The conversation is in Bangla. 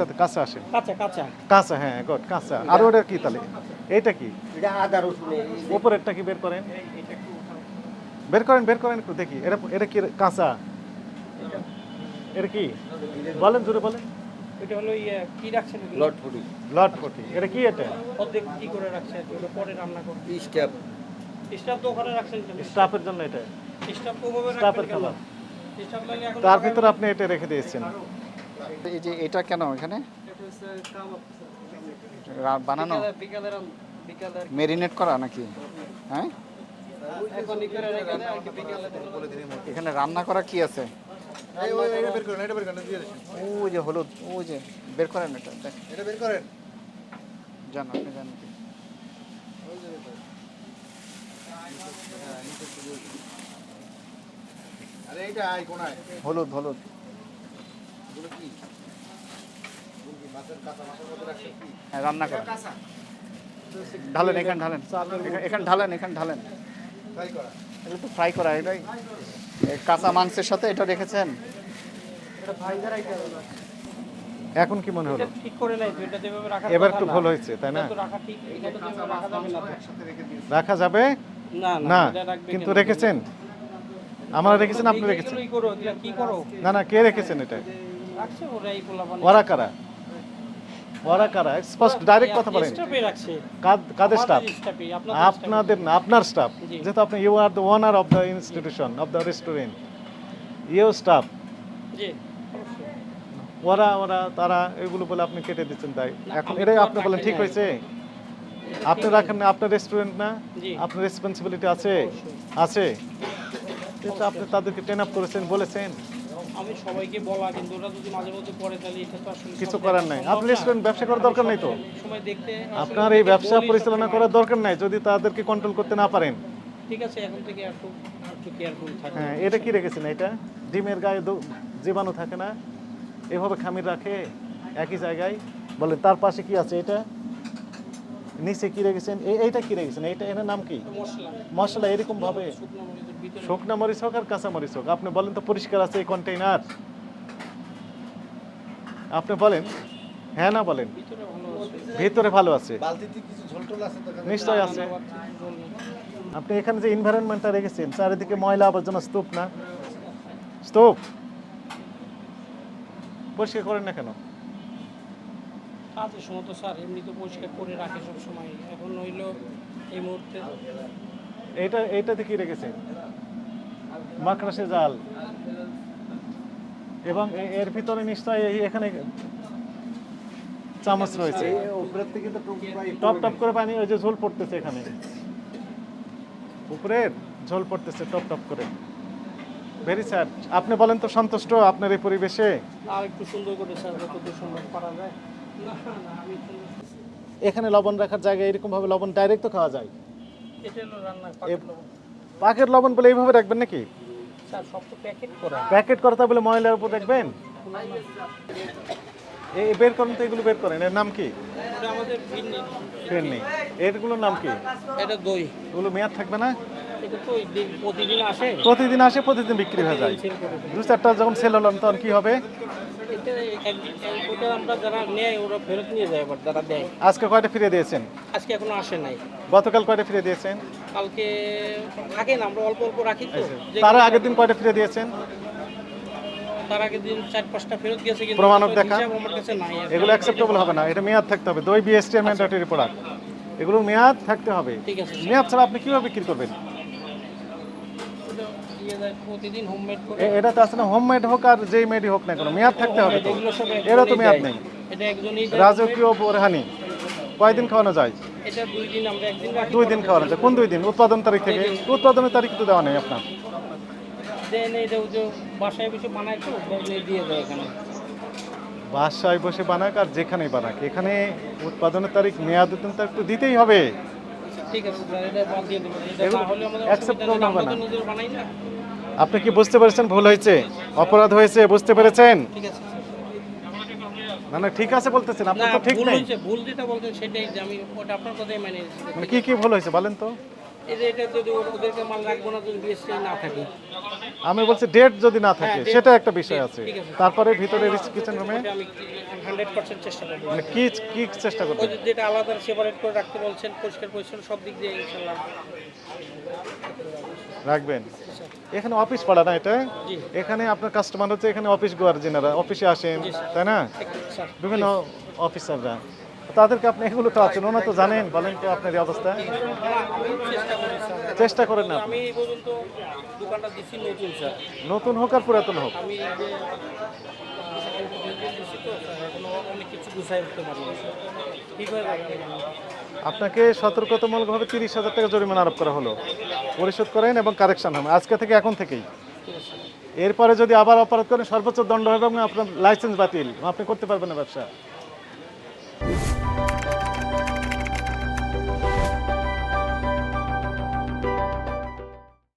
সাথে কাঁচা আসে। কাঁচা কাঁচা। কাঁচা হ্যাঁ গুড কাঁচা। আর ওটা কি তাহলে? কি? এটা আদা রসুনের উপরেরটা কি বের করেন? বের করেন বের করেন একটু দেখি। এটা এটা কি কাঁচা? এটা কি? বলেন জোরে বলেন। এটা হলো ইয়ে কি রাখছেন লট ফুটি। ব্লাড ফটি। এটা কি এটা? অর্ধেক কি করে রাখছেন? ওটা পরে রান্না করুন। স্টেপ স্টাফ তো ওখানে রাখছেন স্টাফের জন্য এটা। স্টাফ ওভাবে স্টাফের রাখবেন খাবার তার ভিতরে আপনি এটা রেখে দিয়েছেন। এই যে এটা কেন এখানে? বানানো? মেরিনেট করা নাকি? হ্যাঁ? এখন দেয়। এখানে রান্না করা কি আছে? ও যে হলুদ ও যে বের করেন এটা দেখ। এটা বের করেন। জান আপনি জান আরে এইটা আই কোনায়? হলুদ হলুদ। হ্যাঁ রান্না করা ঢালেন এখানে ঢালেন। এখানে- এখানে ঢালেন এখানে ঢালেন। ফ্রাই এটা তো ফ্রাই করা এটাই। কাঁচা মাংসের সাথে এটা রেখেছেন? এখন কি মনে হলো? ঠিক করে নাই এটা যেভাবে রাখা এবার একটু ভুল হয়েছে তাই না? এটা রাখা ঠিক এটা তো রাখা যাবে না রাখা যাবে? না না কিন্তু কেন? রেখেছেন? আমরা রেখেছেন আপনি এগুলো- রেখেছেন? এগুলোই করো এগুলো কি করো? না না কে রেখেছেন এটা? রাখছে ওরা এই পোলাপান। ওরা কারা? ওরা কারা? স্পষ্ট ডাইরেক্ট কথা বলেন। স্টাফে রাখছে। কাদের স্টাফ আপনাদের না আপনার স্টাফ যেহেতু আপনি you are the owner of the institution of the restaurant you staff জি। ওরা ওরা তারা এগুলো বলে আপনি কেটে দিচ্ছেন তাই। এখন এটাই আপনি বলেন ঠিক হয়েছে? আপনি রাখেন আপনার রেস্টুরেন্ট না? আপনার রেসপন্সিবিলিটি আছে? আছে? আপনি তাদেরকে ট্রেন আপ করেছেন বলেছেন। আমি সবাইকে বলা কিন্তু ওরা যদি মাঝে মধ্যে পড়ে তাহলে এটা তো আসলে কিছু করার নাই। আপনি না। রেস্টুরেন্ট ব্যবসা করার দরকার নেই তো? সময় দেখতে আপনার এই ব্যবসা পরিচালনা করার দরকার নাই। যদি তাদেরকে কন্ট্রোল করতে না পারেন। ঠিক আছে এখন থেকে একটু একটু কেয়ারফুল থাকবে হ্যাঁ এটা কি রেখেছেন এটা? ডিমের গায়ে জীবাণু থাকে না? এভাবে খামির রাখে একই জায়গায়। বলে তার পাশে কি আছে এটা? নিচে কি রেখেছেন? এই- এইটা কি রেখেছেন? এইটা এর নাম কি? মশলা। এরকম ভাবে? শুকনো মরিচ হোক আর কাঁচা মরিচ হোক। আপনি বলেন তো পরিষ্কার আছে এই কন্টেইনার? আপনি বলেন। হ্যাঁ না বলেন? ভেতরে ভালো আছে। ভিতরে আছে। বালতিতে কিছু ঝোল টোল আছে তো নিশ্চয় আছে। আপনি এখানে যে এনভায়রনমেন্টটা রেখেছেন চারিদিকে ময়লা আবর্জনা স্তূপ না? স্তূপ? পরিষ্কার করেন না কেন? কাজের সময় তো স্যার এমনি তো পরিষ্কার করে রাখে সব সময় এখন হইল এই মুহূর্তে। এইটা এইটাতে কি রেখেছেন মাকড়াসে জাল। এবং এর ভিতরে নিশ্চয় এই এখানে চামচ রয়েছে। উপরের থেকে টপ টপ করে পানি ওই যে ঝোল পড়তেছে এখানে। উপরের ঝোল পড়তেছে টপ টপ করে। ভেরি স্যার আপনি বলেন তো সন্তুষ্ট আপনার এই পরিবেশে? আর একটু সুন্দর করে স্যার যতদূর সম্ভব করা যায়। সুন্দর- এখানে লবণ রাখার জায়গায় এরকম ভাবে লবণ ডাইরেক্ট তো খাওয়া যায়। পাকের লবণ। বলে এইভাবে রাখবেন নাকি? প্যাকেট করা। প্যাকেট করতে বলে ময়লার উপর রাখবেন? এই বের করেন তো এগুলো বের করেন। এর নাম কি? নেই এরগুলোর নাম কি? এটা দই। এগুলো মেয়াদ থাকবে না? তো প্রতিদিন আসে। প্রতিদিন আসে প্রতিদিন বিক্রি হয়ে যায়। দু চারটা যখন সেল হলাম তখন কি হবে? ওটা আমরা যারা নেয় ওরা ফেরত নিয়ে যায় আবার যারা দেয়। আজকে কয়টা ফিরে দিয়েছেন? আজকে এখনও আসে নাই। গতকাল কয়টা ফিরে দিয়েছেন? কালকে থাকে না আমরা অল্প অল্প রাখি তো। যে- তার আগের দিন কয়টা ফিরে দিয়েছেন? তার আগের দিন চার পাঁচটা ফেরত গেছে কিন্তু প্রমাণক ওই দেখা? হিসাব আমার কাছে নাই। এগুলো অ্যাকসেপ্টেবল হবে না। এটা মেয়াদ থাকতে হবে। দই বিএসটি এর ম্যান্ডেটরি প্রোডাক্ট এগুলোর মেয়াদ থাকতে হবে। ঠিক আছে। মেয়াদ ছাড়া আপনি কীভাবে বিক্রি করবেন? দিয়ে যায় প্রতিদিন হোমমেড করে। এটা তো আসলে হোম মেড হোক আর যেই মেডই হোক না কেন মেয়াদ থাকতে হবে তো। এরা তো মেয়াদ নেই। এটা একজনই রাজকীয় বোরহানি কয়দিন খাওয়ানো যায়? এটা দুই দিন আমরা একদিন দুই দিন খাওয়ানো যায়। কোন দুই দিন? উৎপাদন তারিখ থেকে। উৎপাদনের তারিখ তো দেওয়া নেই আপনার। দেন এটা যে বাসায় বসে বানায় তো দিয়ে দেয় এখানে। বাসায় বসে বানাক আর যেখানেই বানাক। এখানে উৎপাদনের তারিখ মেয়াদ তারিখ তো দিতেই হবে। ঠিক আছে এটা বাদ দিয়ে দেবেন এটা না হলে আমাদের accept অসুবিধা নেই, করবে আমরা না। তো নিজের বানাই না। আপনি কি বুঝতে পেরেছেন? ভুল হয়েছে। অপরাধ হয়েছে বুঝতে পেরেছেন? ঠিক আছে স্যার। মানে ঠিক আছে বলতেছেন না আপনার তো ঠিক ভুল নেই। হয়েছে ভুল যেটা বলছেন সেটাই যে আমি ওটা আপনার কথাই মানে নিয়েছি। মানে কি কি ভুল হয়েছে বলেন তো। আমি বলছি ডেট যদি না থাকে হ্যাঁ, সেটা একটা বিষয় আছে। তারপরে ভিতরে কিচেন রুমে করব। মানে কি কি চেষ্টা ওই যেটা আলাদা সেপারেট করে রাখতে বলছেন পরিষ্কার পরিচ্ছন্ন সব দিক দিয়ে রাখবেন। এখানে অফিস পাড়া না এটা? এখানে আপনার কাস্টমার হচ্ছে এখানে অফিস গোয়ার যেনারা অফিসে আসেন তাই না? বিভিন্ন অফিসাররা তাদেরকে আপনি এগুলো তো আছেন ওনা তো জানেন বলেন তো আপনার এই অবস্থা? চেষ্টা করেন না আপনি। আমি পর্যন্ত দোকানটা দিচ্ছি নতুন স্যার। নতুন হোক আর পুরাতন হোক। আমি আপনাকে সতর্কতামূলকভাবে তিরিশ হাজার টাকা জরিমানা আরোপ করা হলো। পরিশোধ করেন এবং কারেকশন হবে আজকে থেকে এখন থেকেই। এরপরে যদি আবার অপরাধ করেন সর্বোচ্চ দণ্ড হবে এবং আপনার লাইসেন্স বাতিল। আপনি করতে পারবেন না ব্যবসা।